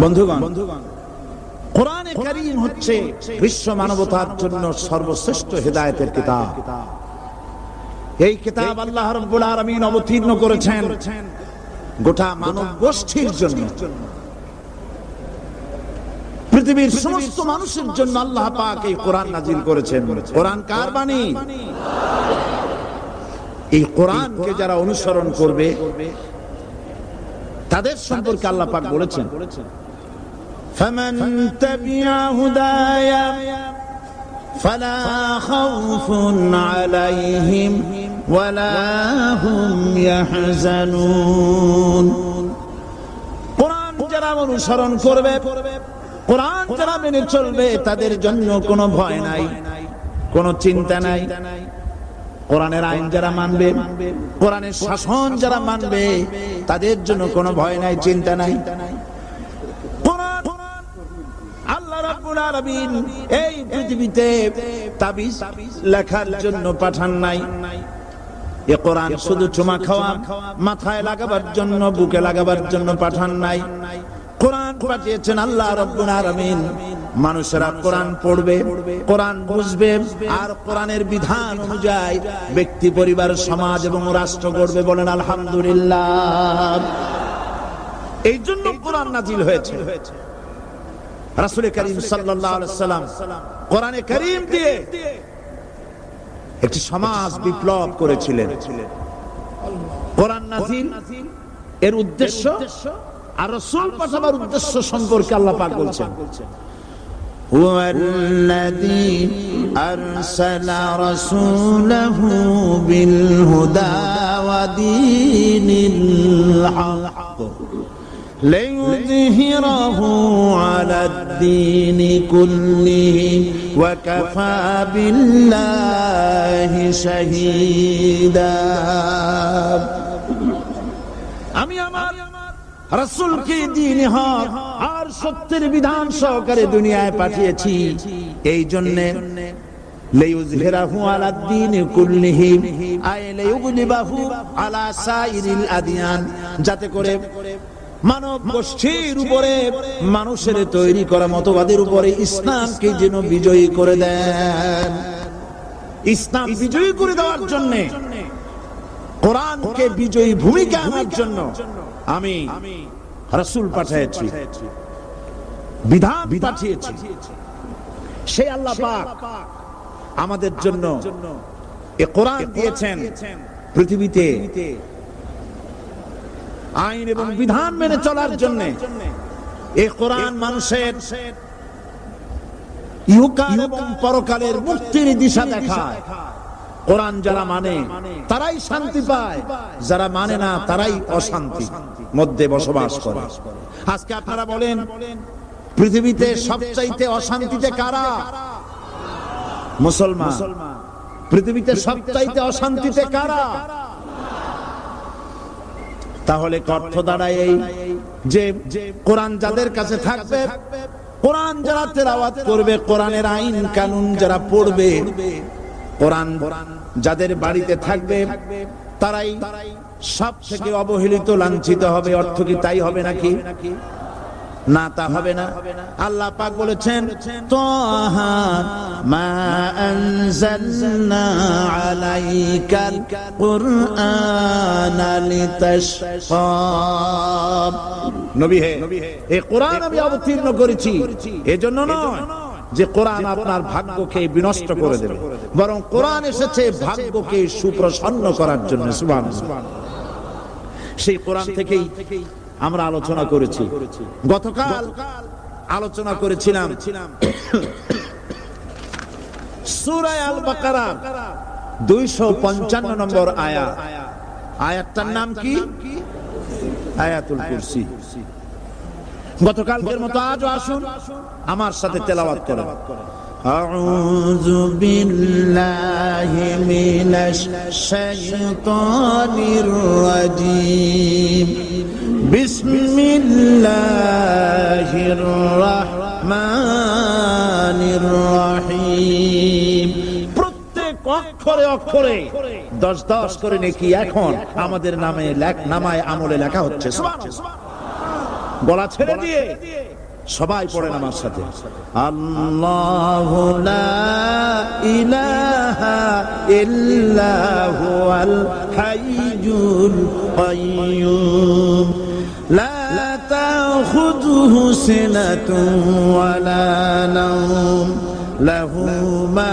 বন্ধুগণ কোরআনে কারীম হচ্ছে বিশ্ব মানবতার জন্য সর্বশ্রেষ্ঠ হেদায়েতের কিতাব। এই কিতাব আল্লাহ রাব্বুল আলামিন অবতীর্ণ করেছেন। গোটা মানব গোষ্ঠীর জন্য। পৃথিবীর সমস্ত মানুষের জন্য আল্লাহ পাক এই কোরআন নাজিল করেছেন। কোরআন কার বাণী? এই কোরআনকে যারা অনুসরণ করবে তাদের সম্পর্কে আল্লাহ পাক বলেছেন فمن تبع هدايا فلا خوف عليهم ولا هم يحزنون কোরআন যারা অনুসরণ করবে কোরআন যারা মেনে চলবে তাদের জন্য কোনো ভয় নাই কোনো চিন্তা নাই কোরআনের আইন যারা মানবে, কোরআনের শাসন যারা মানবে, তাদের জন্য কোনো ভয় নাই, চিন্তা নাই। আল্লাহ এই পৃথিবীতে তাবিজ লেখার জন্য পাঠান নাই। এ কোরআন শুধু চুমা খাওয়া, মাথায় লাগাবার জন্য, বুকে লাগাবার জন্য পাঠান নাই। কোরআন পাঠিয়েছেন আল্লাহ রাব্বুল আলামিন। মানুষেরা কোরআন পড়বে, কোরআন বুঝবে, আর কোরআনের বিধান অনুযায়ী ব্যক্তি, পরিবার, সমাজ এবং রাষ্ট্র গড়বে বলেন আলহামদুলিল্লাহ। এই জন্য কোরআন নাজিল হয়েছে। রাসূল করিম সাল্লাম কোরআনে করিম দিয়ে একটি সমাজ বিপ্লব করেছিলেন। কোরআন নাজিল এর উদ্দেশ্য আর পাঠাবার উদ্দেশ্য সম্পর্কে আল্লাহ পাক বলছেন। هو الذي أرسل رسوله بالهدى ودين الحق ليظهره على الدين كله وكفى بالله شهيداً. রাসূলকে দিন হক আর সত্যের বিধান সহকারে দুনিয়ায় পাঠিয়েছি। এই জন্য যাতে করে মানব গোষ্ঠীর উপরে, মানুষের তৈরি করা মতবাদের উপরে ইসলামকে যেন বিজয়ী করে দেন। ইসলাম বিজয়ী করে দেওয়ার জন্য, কোরআনকে বিজয়ী ভূমিকা আনার জন্য আমি রাসূল পাঠিয়েছি। বিধান পাঠিয়েছি। সেই আল্লাহ পাক আমাদের জন্য এ কোরআন দিয়েছেন পৃথিবীতে। আইন এবং বিধান মেনে চলার জন্য এ কোরআন মানুষের ইহকাল এবং পরকালের মুক্তির দিশা দেখায়। কোরআন যারা মানে তারাই শান্তি পায়। যারা মানে না, তারাই অশান্তি মধ্যে বসবাস করে। আজকে আপনারা বলেন, পৃথিবীতে সবচাইতে অশান্তিতে কারা? মুসলমান। পৃথিবীতে সবচাইতে অশান্তিতে কারা? তাহলে অর্থ দাঁড়ায় এই যে, কোরআন যাদের কাছে থাকবে, কোরআন যারা তেলাওয়াত করবে, কোরআনের আইন কানুন যারা পড়বে কোরআন যাদের বাড়িতে থাকবে তারাই সব থেকে অবহেলিত লাঞ্ছিত হবে। অর্থ কি তাই হবে নাকি? না তা হবে না। আল্লাহ পাক বলেছেন তাহা মা আনজালনা আলাইকাল কুরআনা লিতাশকা নবী হে এই কোরআন আমি অবতীর্ণ করেছি। এজন্য নয় যে কোরআন আপনার ভাগ্যকে বিনষ্ট করে দেবে। বরং কোরআন এসেছে ভাগ্যকে সুপ্রসন্ন করার জন্য সুবহান সেই কোরআন থেকেই আমরা আলোচনা করেছি। গতকাল আলোচনা করেছিলাম সূরায়ে আল বাকারা 255 নম্বর আয়াত। আয়াতটার নাম কি? আয়াতুল কুরসি। গতকালকের মতো আজও আসুন আমার সাথে তেলাওয়াত করেন أعوذ بالله من الشيطان الرجيم بسم الله الرحمن الرحيم প্রত্যেক অক্ষরে অক্ষরে দশ দশ করে নাকি এখন আমাদের নামে লেখ নামায় আমলে লেখা হচ্ছে সুবহানাল্লাহ। গলা ছেড়ে দিয়ে। সবাই পড়ে আমার সাথে। আল্লাহ ইলাহা ইল্লাহু আল হাইয়ুল কাইয়্যুম লা তাখুযুহু সিনাতুন ওয়ালা নাওম। লাহু মা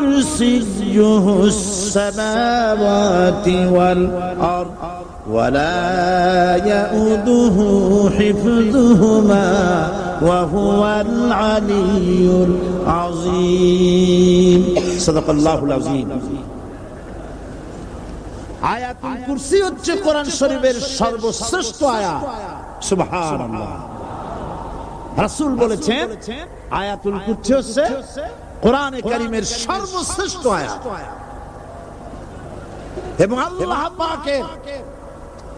كرسيه السماوات والأرض ولا يؤده حفظهما وهو العلي العظيم صدق الله العظيم আয়াতুল কুরসি হচ্ছে কোরআন শরীফের সর্বশ্রেষ্ঠ আয়াত সুবহানাল্লাহ রাসূল বলেছেন আয়াতুল কুরসি হচ্ছে কোরআনে কারীমের সর্বশ্রেষ্ঠ আয়াত। এবং আল্লাহ পাকের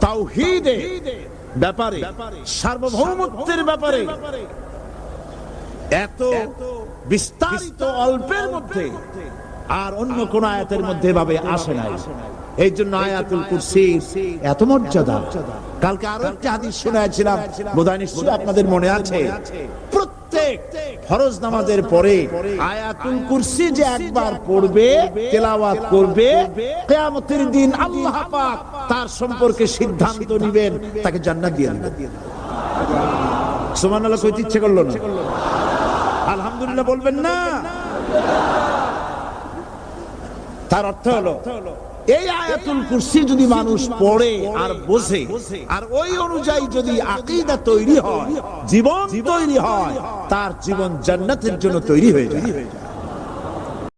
তাওহীদে ব্যাপারে সার্বভৌমত্বের ব্যাপারে এত বিস্তারিত অল্পের মধ্যে আর অন্য কোন আয়াতের মধ্যে ভাবে আসে নাই। এই জন্য আয়াতুল কুরসি এত মর্যাদা। কালকে আরও একটা হাদিস শুনেছিলাম বোধহয় নিশ্চয় আপনাদের মনে আছে। প্রত্যেক ফরজ নামাজের পরে আয়াতুল কুরসি যে একবার পড়বে, তেলাওয়াত করবে, কিয়ামতের দিন আল্লাহ পাক তার সম্পর্কে সিদ্ধান্ত নেবেন, তাকে জান্নাত দিয়ে দিবেন। সুবহানাল্লাহ, কইতে ইচ্ছে করল না? আলহামদুলিল্লাহ বলবেন না। তার অর্থ হলো এই আয়াতুল কুরসি যদি মানুষ পড়ে আর বোঝে, আর ওই অনুযায়ী যদি আকিদা তৈরি হয়, জীবন তৈরি হয়, তার জীবন জান্নাতের জন্য তৈরি হয়ে যায়।